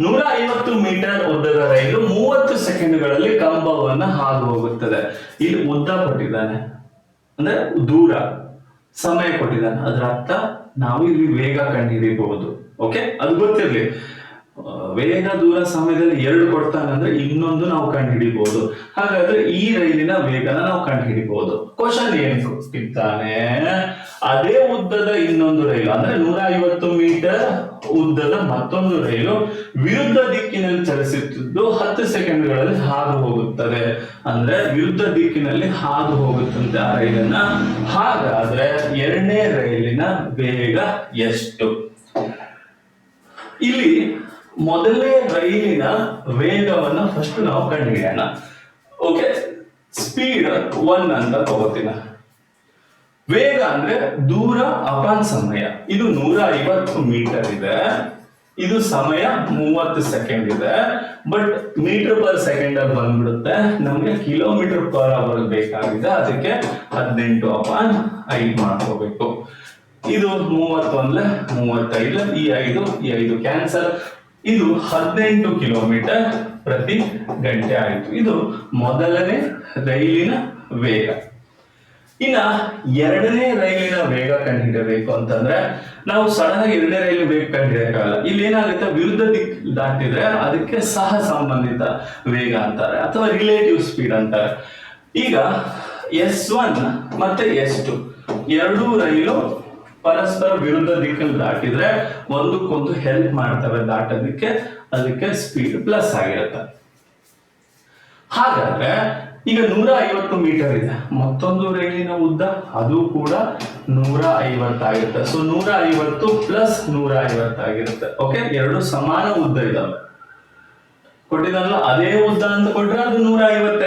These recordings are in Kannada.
ನೂರ ಐವತ್ತು ಮೀಟರ್ ಉದ್ದದ ರೈಲು ಮೂವತ್ತು ಸೆಕೆಂಡ್ಗಳಲ್ಲಿ ಕಂಬವನ್ನ ಹಾದು ಹೋಗುತ್ತದೆ ಇಲ್ಲಿ ಉದ್ದ ಕೊಟ್ಟಿದ್ದಾನೆ. ಅಂದ್ರೆ ದೂರ ಸಮಯ ಕೊಟ್ಟಿದ್ದಾನೆ. ಅದರ ಅರ್ಥ ನಾವು ಇಲ್ಲಿ ವೇಗ ಕಂಡುಹಿಡಿಯಬಹುದು. ಓಕೆ ಅದು ಗೊತ್ತಿರ್ಲಿ. ವೇಗ ದೂರ ಸಮಯದಲ್ಲಿ ಎರಡು ಕೊಡ್ತಾನಂದ್ರೆ ಇನ್ನೊಂದು ನಾವು ಕಂಡುಹಿಡಿಬಹುದು ಹಾಗಾದ್ರೆ ಈ ರೈಲಿನ ವೇಗನ ನಾವು ಕಂಡುಹಿಡಿಬಹುದು ಕ್ವಶನ್ ಏನು ಸಿಗ್ತಾನೆ ಅದೇ ಉದ್ದದ ಇನ್ನೊಂದು ರೈಲು, ಅಂದ್ರೆ ನೂರ ಐವತ್ತು ಮೀಟರ್ ಉದ್ದದ ಮತ್ತೊಂದು ರೈಲು ವಿರುದ್ಧ ದಿಕ್ಕಿನಲ್ಲಿ ಚಲಿಸುತ್ತಿದ್ದು ಹತ್ತು ಸೆಕೆಂಡ್ಗಳಲ್ಲಿ ಹಾದು ಹೋಗುತ್ತದೆ. ಅಂದ್ರೆ ವಿರುದ್ಧ ದಿಕ್ಕಿನಲ್ಲಿ ಹಾದು ಹೋಗುತ್ತಂತೆ ಆ ರೈಲನ್ನ. ಹಾಗಾದ್ರೆ ಎರಡನೇ ರೈಲಿನ ವೇಗ ಎಷ್ಟು? ಇಲ್ಲಿ ಮೊದಲನೇ ರೈಲಿನ ವೇಗವನ್ನ ಫಸ್ಟ್ ನಾವು ಕಂಡುಹಿಡಿಯೋಣ. ಓಕೆ ಸ್ಪೀಡ್ ಒನ್ ಅಂತ ತಗೋತೀನ. ವೇಗ ಅಂದ್ರೆ ದೂರ ಅಪಾನ್ ಸಮಯ. ಇದು ನೂರ ಐವತ್ತು ಮೀಟರ್ ಇದೆ. ಇದು ಸಮಯ ಮೂವತ್ತು ಸೆಕೆಂಡ್ ಇದೆ. ಬಟ್ ಮೀಟರ್ ಪರ್ ಸೆಕೆಂಡ್ ಅಲ್ಲಿ ಬಂದ್ಬಿಡುತ್ತೆ. ನಮ್ಗೆ ಕಿಲೋಮೀಟರ್ ಪರ್ ಅವರ್ ಬೇಕಾಗಿದೆ. ಅದಕ್ಕೆ ಹದಿನೆಂಟು ಅಪಾನ್ ಐದು ಮಾಡ್ಕೋಬೇಕು. ಇದು ಮೂವತ್ತೊಂದ್ಲೆ ಮೂವತ್ತೈದು ಈ ಐದು ಈ ಐದು ಕ್ಯಾನ್ಸಲ್ ಇದು ಹದಿನೆಂಟು ಕಿಲೋಮೀಟರ್ ಪ್ರತಿ ಗಂಟೆ ಆಯಿತು. ಇದು ಮೊದಲನೇ ರೈಲಿನ ವೇಗ. ಇನ್ನ ಎರಡನೇ ರೈಲಿನ ವೇಗ ಕಂಡುಹಿಡಿಯಬೇಕು ಅಂತಂದ್ರೆ, ನಾವು ಸಡನ್ ಆಗಿ ಎರಡನೇ ರೈಲು ವೇಗ ಕಂಡುಹಿಡಿಯಕ್ಕಾಗಲ್ಲ ಇಲ್ಲಿ ಏನಾಗುತ್ತೆ? ವಿರುದ್ಧ ದಿಕ್ ದಾಟಿದ್ರೆ ಅದಕ್ಕೆ ಸಹ ಸಂಬಂಧಿತ ವೇಗ ಅಂತಾರೆ, ಅಥವಾ ರಿಲೇಟಿವ್ ಸ್ಪೀಡ್ ಅಂತಾರೆ. ಈಗ ಎಸ್ ಒನ್ ಮತ್ತೆ ಎಸ್ ಟು, ಎರಡೂ ರೈಲು ಪರಸ್ಪರ ವಿರುದ್ಧ ದಿಕ್ಕಲ್ಲಿ ದಾಟಿದ್ರೆ ಒಂದಕ್ಕೊಂದು ಹೆಲ್ಪ್ ಮಾಡ್ತವೆ ದಾಟೋದಕ್ಕೆ ಅದಕ್ಕೆ ಸ್ಪೀಡ್ ಪ್ಲಸ್ ಆಗಿರುತ್ತೆ. ಹಾಗಾದ್ರೆ ಈಗ ನೂರ ಐವತ್ತು ಮೀಟರ್ ಇದೆ. ಮತ್ತೊಂದು ರೈಲಿನ ಉದ್ದ, ಅದು ಕೂಡ ನೂರ ಐವತ್ತಾಗಿರುತ್ತೆ ಸೊ ನೂರ ಐವತ್ತು ಪ್ಲಸ್ ನೂರ ಐವತ್ತಾಗಿರುತ್ತೆ ಓಕೆ ಎರಡು ಸಮಾನ ಉದ್ದ ಇದಾವೆ. ಕೊಟ್ಟಿದಲ್ಲ ಅದೇ ಉದ್ದ ಅಂತ ಕೊಟ್ರೆ ಅದು ನೂರ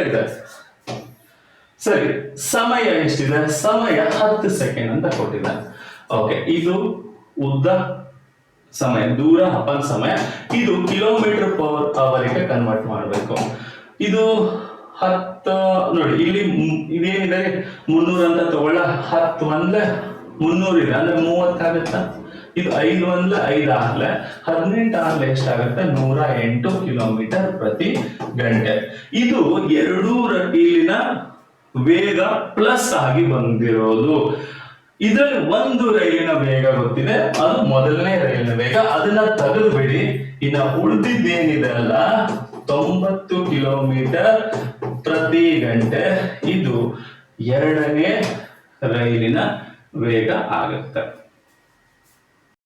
ಇದೆ. ಸರಿ, ಸಮಯ ಎಷ್ಟಿದೆ? ಸಮಯ ಹತ್ತು ಸೆಕೆಂಡ್ ಅಂತ ಕೊಟ್ಟಿದ್ದಾನೆ ಓಕೆ ಇದು ಉದ್ದ ಸಮಯ, ದೂರ ಹಬ್ಬದ ಸಮಯ. ಇದು ಕಿಲೋಮೀಟರ್ ಪವರ್ ಅವರಿಗೆ ಕನ್ವರ್ಟ್ ಮಾಡಬೇಕು. ಇದು ಹತ್ತು, ನೋಡಿ, ಇಲ್ಲಿ ಇದೇನಿದೆ? ಮುನ್ನೂರು ಅಂತ ತಗೊಳ್ಳ ಹತ್ತು ಒಂದ್ಲೆ ಮುನ್ನೂರು ಇದೆ, ಅಂದ್ರೆ ಮೂವತ್ತಾಗತ್ತ ಇದು ಐದು ಒಂದ್ಲೆ ಐದು ಆಗ್ಲೆ, ಹದಿನೆಂಟು ಆಗ್ಲೆ ಎಷ್ಟಾಗುತ್ತೆ? ನೂರ ಎಂಟು ಕಿಲೋಮೀಟರ್ ಪ್ರತಿ ಗಂಟೆ. ಇದು ಎರಡೂ ಇಲ್ಲಿನ ವೇಗ ಪ್ಲಸ್ ಆಗಿ ಬಂದಿರೋದು. ಇದರಲ್ಲಿ ಒಂದು ರೈಲಿನ ವೇಗ ಗೊತ್ತಿದೆ, ಅದು ಮೊದಲನೇ ರೈಲಿನ ವೇಗ. ಅದನ್ನ ತಗದು ಬಿಡಿ ಇನ್ನ ಉಳಿದಿದ್ದೇನಿದೆ ಅಲ್ಲ, ತೊಂಬತ್ತು ಕಿಲೋಮೀಟರ್ ಪ್ರತಿ ಗಂಟೆ ಇದು ಎರಡನೇ ರೈಲಿನ ವೇಗ ಆಗುತ್ತೆ.